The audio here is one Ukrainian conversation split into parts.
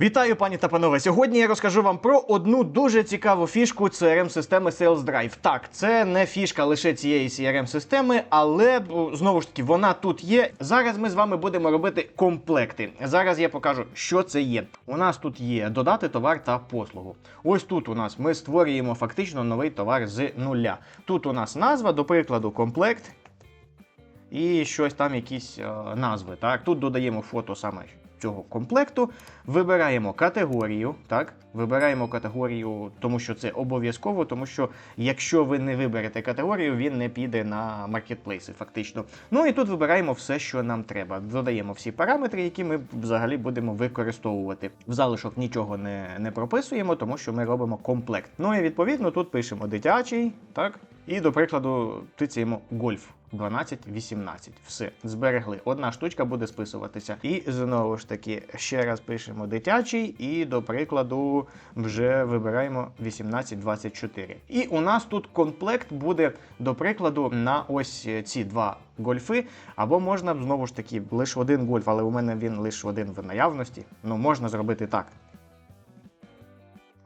Вітаю, пані та панове. Сьогодні я розкажу вам про одну дуже цікаву фішку crm системи Sales Drive. Так, це не фішка лише цієї crm системи але знову ж таки вона тут є. Зараз ми з вами будемо робити комплекти. Зараз я покажу, що це є. У нас тут є додати товар та послугу. Ось тут у нас ми створюємо фактично новий товар з нуля. Тут у нас назва, до прикладу, комплект. І щось там, якісь е, назви. Так, тут додаємо фото саме цього комплекту. Вибираємо категорію. Так, вибираємо категорію, тому що це обов'язково, тому що якщо ви не виберете категорію, він не піде на маркетплейси, фактично. Ну і тут вибираємо все, що нам треба. Додаємо всі параметри, які ми взагалі будемо використовувати. В залишок нічого не, не прописуємо, тому що ми робимо комплект. Ну і відповідно тут пишемо дитячий, так. І, до прикладу, тицяємо гольф 12-18. Все, зберегли. Одна штучка буде списуватися. І знову ж таки, ще раз пишемо дитячий, і, до прикладу, вже вибираємо 18-24. І у нас тут комплект буде, до прикладу, на ось ці два гольфи. Або можна знову ж таки лише один гольф, але у мене він лише один в наявності. Ну, можна зробити так.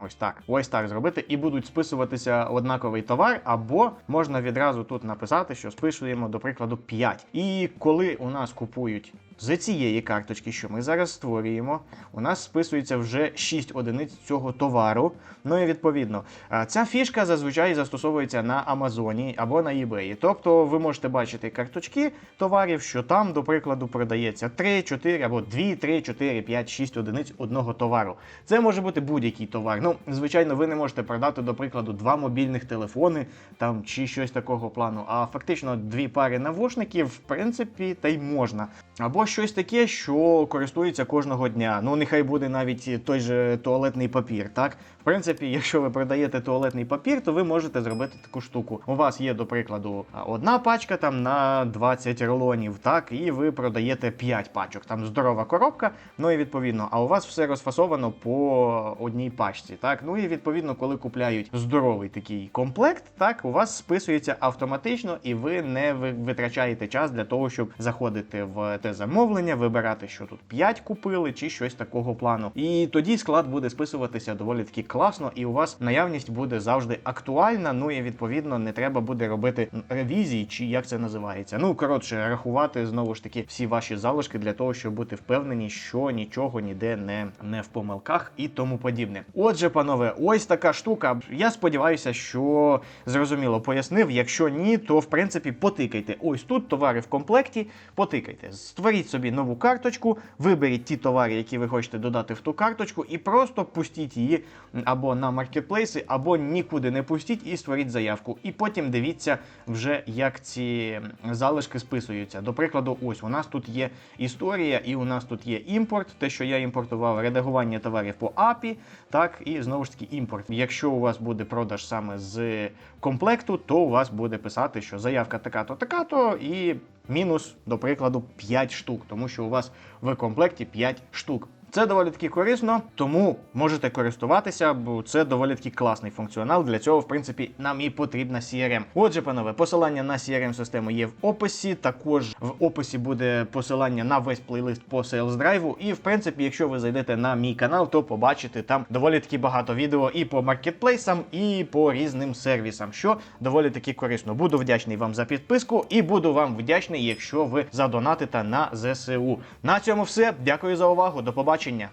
Ось так. Ось так зробити, і будуть списуватися однаковий товар, або можна відразу тут написати, що списуємо, до прикладу, 5. І коли у нас купують з цієї карточки, що ми зараз створюємо, у нас списується вже 6 одиниць цього товару. Ну і відповідно, ця фішка зазвичай застосовується на Амазоні або на eBay. Тобто ви можете бачити карточки товарів, що там, до прикладу, продається 3, 4 або 2, 3, 4, 5, 6 одиниць одного товару. Це може бути будь-який товар. Ну, звичайно, ви не можете продати, до прикладу, два мобільних телефони там чи щось такого плану. А фактично дві пари навушників, в принципі, та й можна. Або щось таке, що користується кожного дня. Ну, нехай буде навіть той же туалетний папір. Так, в принципі, якщо ви продаєте туалетний папір, то ви можете зробити таку штуку. У вас є, до прикладу, одна пачка там на 20 рулонів, так, і ви продаєте 5 пачок. Там здорова коробка. Ну і відповідно, а у вас все розфасовано по одній пачці. Так, ну і відповідно, коли купляють здоровий такий комплект, так у вас списується автоматично, і ви не ви- витрачаєте час для того, щоб заходити в те замовлення, вибирати, що тут 5 купили, чи щось такого плану. І тоді склад буде списуватися доволі таки класно, і у вас наявність буде завжди актуальна. Ну і відповідно не треба буде робити ревізії, чи як це називається. Ну коротше, рахувати знову ж таки всі ваші залишки для того, щоб бути впевнені, що нічого ніде не, не в помилках і тому подібне. Отже, панове, ось така штука. Я сподіваюся, що зрозуміло пояснив. Якщо ні, то в принципі потикайте. Ось тут товари в комплекті. Потикайте. Створіть собі нову карточку, виберіть ті товари, які ви хочете додати в ту карточку, і просто пустіть її або на маркетплейси, або нікуди не пустіть і створіть заявку. І потім дивіться вже, як ці залишки списуються. До прикладу, ось у нас тут є історія, і у нас тут є імпорт, те, що я імпортував, редагування товарів по API, так, і знову ж таки імпорт. Якщо у вас буде продаж саме з комплекту, то у вас буде писати, що заявка така-то, така-то, і мінус, до прикладу, 5 штук, тому що у вас в комплекті 5 штук. Це доволі таки корисно, тому можете користуватися, бо це доволі таки класний функціонал. Для цього, в принципі, нам і потрібна CRM. Отже, панове, посилання на crm систему є в описі. Також в описі буде посилання на весь плейлист по Sales Drive. І в принципі, якщо ви зайдете на мій канал, то побачите там доволі таки багато відео і по маркетплейсам, і по різним сервісам, що доволі таки корисно. Буду вдячний вам за підписку і буду вам вдячний, якщо ви задонатите на ЗСУ. На цьому все. Дякую за увагу. До побачення.